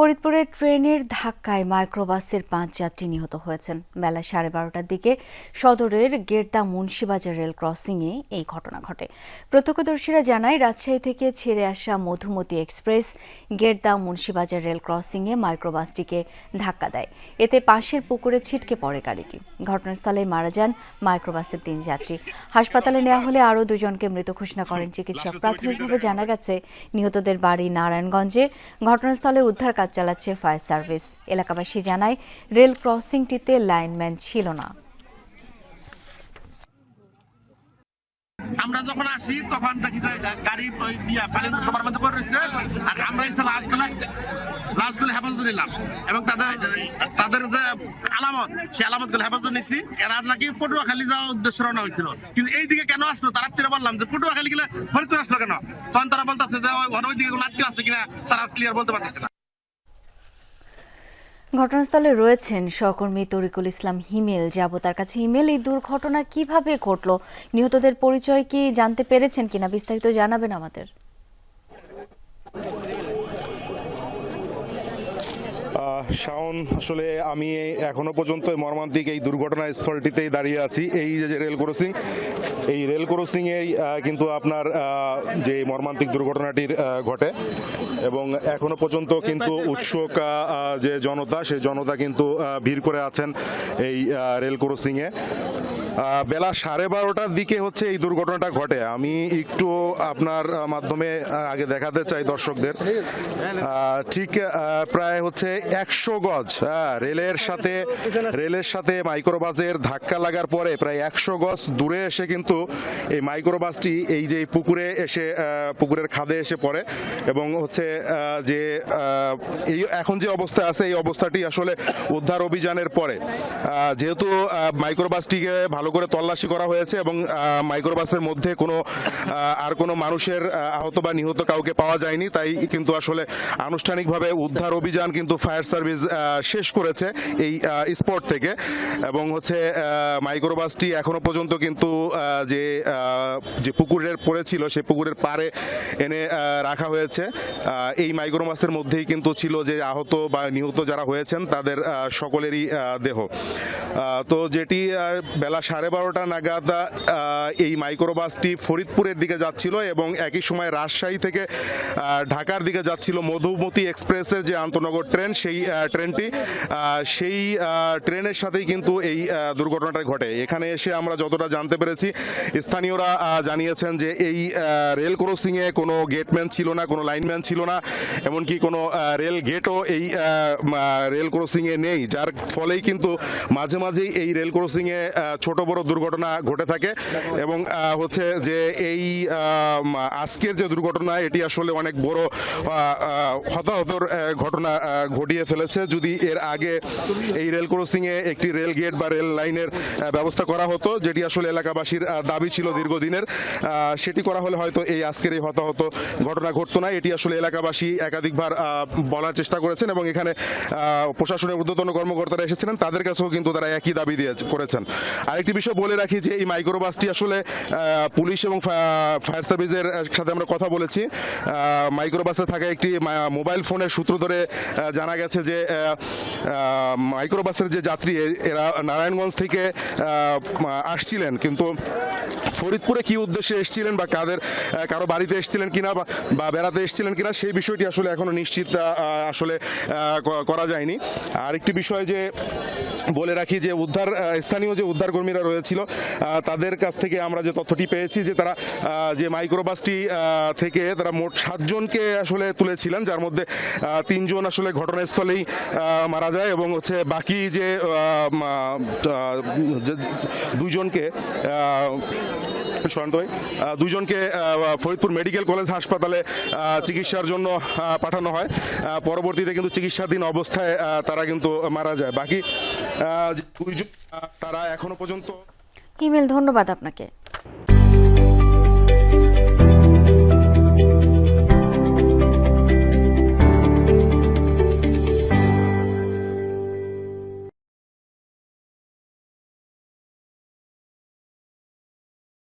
ফরিদপুরে ট্রেনের ধাক্কায় মাইক্রোবাসের পাঁচ যাত্রী নিহত হয়েছেন। বেলা সাড়ে বারোটার দিকে সদরের গেরদা মুন্সিবাজার রেল ক্রসিংয়ে এই ঘটনা ঘটে। প্রত্যক্ষদর্শীরা জানায়, রাজশাহী থেকে ছেড়ে আসা মধুমতি এক্সপ্রেস গেরদা মুন্সিবাজার রেল ক্রসিংয়ে মাইক্রোবাসটিকে ধাক্কা দেয়। এতে পাশের পুকুরে ছিটকে পড়ে গাড়িটি। ঘটনাস্থলে মারা যান মাইক্রোবাসের তিন যাত্রী। হাসপাতালে নেওয়া হলে আরও দুজনকে মৃত ঘোষণা করেন চিকিৎসক। প্রাথমিকভাবে জানা গেছে, নিহতদের বাড়ি নারায়ণগঞ্জে। ঘটনাস্থলে উদ্ধার কাজ চালাচ্ছে ফায়ার সার্ভিস। এলাকাবাসী জানায়, রেল ক্রসিংটিতে লাইনম্যান ছিল না। আমরা যখন আসি, তখন দেখি যে গাড়ি পানির ডোবার মধ্যে পড়ে রয়েছে। আর আমরা এসে লাশগুলো লাশগুলো হেফাজত নিলাম। এবং তাদের তাদের যে আলামত, সেই আলামতগুলো হেফাজত নিছি। এরা নাকি পটুয়াখালী যাওয়ার উদ্দেশ্য রওনা হয়েছিল। কিন্তু এই দিকে কেন আসলো? তারা তীরে বললাম যে, পটুয়াখালী গেলে ফরিদপুর আসলো কেন? তখন তারা বলতেছে যে, ওই- দিকে কোনো আত্মীয় আছে কিনা? তারা ক্লিয়ার বলতে পারতেছে ঘটনাস্থলে রয়েছেন সহকর্মী তরিকুল ইসলাম হিমেল। যাব তার কাছে হিমেল, এই দুর্ঘটনা কীভাবে ঘটলো? নিহতদের পরিচয় কি জানতে পেরেছেন কিনা বিস্তারিত জানাবেন আমাদের। শাওন, আসলে আমি এখনও পর্যন্ত মর্মান্তিক এই দুর্ঘটনা স্থলটিতেই দাঁড়িয়ে আছি। এই যে রেল ক্রসিং, এই রেল ক্রসিং এ কিন্তু আপনার যে মর্মান্তিক দুর্ঘটনাটির ঘটে। এবং এখনও পর্যন্ত কিন্তু উৎসুক যে জনতা সেই জনতা কিন্তু ভিড় করে আছেন এই রেল ক্রসিং এ বেলা সাড়ে বারোটার দিকে হচ্ছে এই দুর্ঘটনাটা ঘটে। আমি একটু আপনার মাধ্যমে আগে দেখাতে চাই দর্শকদের। ঠিক প্রায় হচ্ছে একশো গজ হ্যাঁ, রেলের সাথে রেলের সাথে মাইক্রোবাসের ধাক্কা লাগার পরে প্রায় একশো গজ দূরে এসে কিন্তু এই মাইক্রোবাসটি এই যে পুকুরে এসে পুকুরের খাদে এসে পড়ে এবং হচ্ছে যে এই এখন যে অবস্থা আছে এই অবস্থাটি আসলে উদ্ধার অভিযানের পরে। যেহেতু মাইক্রোবাসটিকে ভালো করে তল্লাশি করা হয়েছে এবং মাইক্রোবাসের মধ্যে কোনো আর কোনো মানুষের আহত বা নিহত কাউকে পাওয়া যায়নি। তাই কিন্তু আসলে আনুষ্ঠানিকভাবে উদ্ধার অভিযান কিন্তু ফায়ার সার্ভিস শেষ করেছে এই স্পট থেকে। এবং হচ্ছে মাইক্রোবাসটি এখনও পর্যন্ত কিন্তু যে যে পুকুরের পড়েছিল সেই পুকুরের পাড়ে এনে রাখা হয়েছে। এই মাইক্রোবাসের মধ্যেই কিন্তু ছিল যে আহত বা নিহত যারা হয়েছেন, তাদের সকলেরই দেহ। তো যেটি বেলা সাড়ে বারোটা নাগাদ এই মাইক্রোবাসটি ফরিদপুরের দিকে যাচ্ছিল এবং একই সময় রাজশাহী থেকে ঢাকার দিকে যাচ্ছিল মধুমতি এক্সপ্রেসের যে আন্তনগর ট্রেন, সেই ট্রেনটি সেই ট্রেনের সাথেই কিন্তু এই দুর্ঘটনাটা ঘটে। এখানে এসে আমরা যতটা জানতে পেরেছি, স্থানীয়রা জানিয়েছেন যে এই রেল ক্রসিংয়ে কোনো গেটম্যান ছিল না, কোনো লাইনম্যান ছিল না, এমনকি কোনো রেল গেটও এই রেল ক্রসিংয়ে নেই, যার ফলেই কিন্তু মাঝে মাঝেই এই রেল ক্রসিংয়ে ছোট বড় দুর্ঘটনা ঘটে থাকে এবং হচ্ছে যে এই আজকের যে দুর্ঘটনা, এটি আসলে অনেক বড় হতাহতর ঘটনা ঘটিয়ে ফেলেছে। যদি এর আগে এই রেল ক্রসিং এ একটি রেল গেট বা রেল লাইনের ব্যবস্থা করা হতো, যেটি আসলে এলাকাবাসীর দাবি ছিল দীর্ঘদিনের সেটি করা হলে হয়তো এই আজকের এই হতাহত ঘটনা ঘটতো না। এটি আসলে এলাকাবাসী একাধিকবার বলার চেষ্টা করেছেন এবং এখানে প্রশাসনের ঊর্ধ্বতন কর্মকর্তারা এসেছিলেন। তাদের কাছেও কিন্তু তারা একই দাবি দিয়ে করেছেন। আরেকটি বিষয় বলে রাখি যে এই মাইক্রোবাসটি আসলে পুলিশ এবং ফায়ার সার্ভিসের সাথে আমরা কথা বলেছি। মাইক্রোবাসে থাকা একটি মোবাইল ফোনের সূত্র ধরে জানা গেছে যে মাইক্রোবাসের যে যাত্রী এরা নারায়ণগঞ্জ থেকে আসছিলেন। কিন্তু ফরিদপুরে কি উদ্দেশ্যে এসেছিলেন বা কাদের কারও বাড়িতে এসেছিলেন কিনা বা- বেড়াতে এসেছিলেন কিনা, সেই বিষয়টি আসলে এখনও নিশ্চিত আসলে করা যায়নি। আরেকটি বিষয় যে বলে রাখি যে উদ্ধার স্থানীয় যে উদ্ধার কর্মীরা রয়েছিল। তাদের কাছ থেকে আমরা যে তথ্যটি পেয়েছি যে তারা যে মাইক্রোবাসটি থেকে তারা মোট সাতজনকে আসলে তুলেছিলেন, যার মধ্যে তিনজন আসলে ঘটনাস্থলেই মারা যায় এবং হচ্ছে বাকি যে ভাই দুজনকে ফরিদপুর মেডিকেল কলেজ হাসপাতালে চিকিৎসার জন্য পাঠানো হয়। পরবর্তীতে কিন্তু চিকিৎসাধীন অবস্থায় তারা কিন্তু মারা যায়। বাকি দুইজন তারা এখনও পর্যন্ত ইমেল ধন্যবাদ আপনাকে।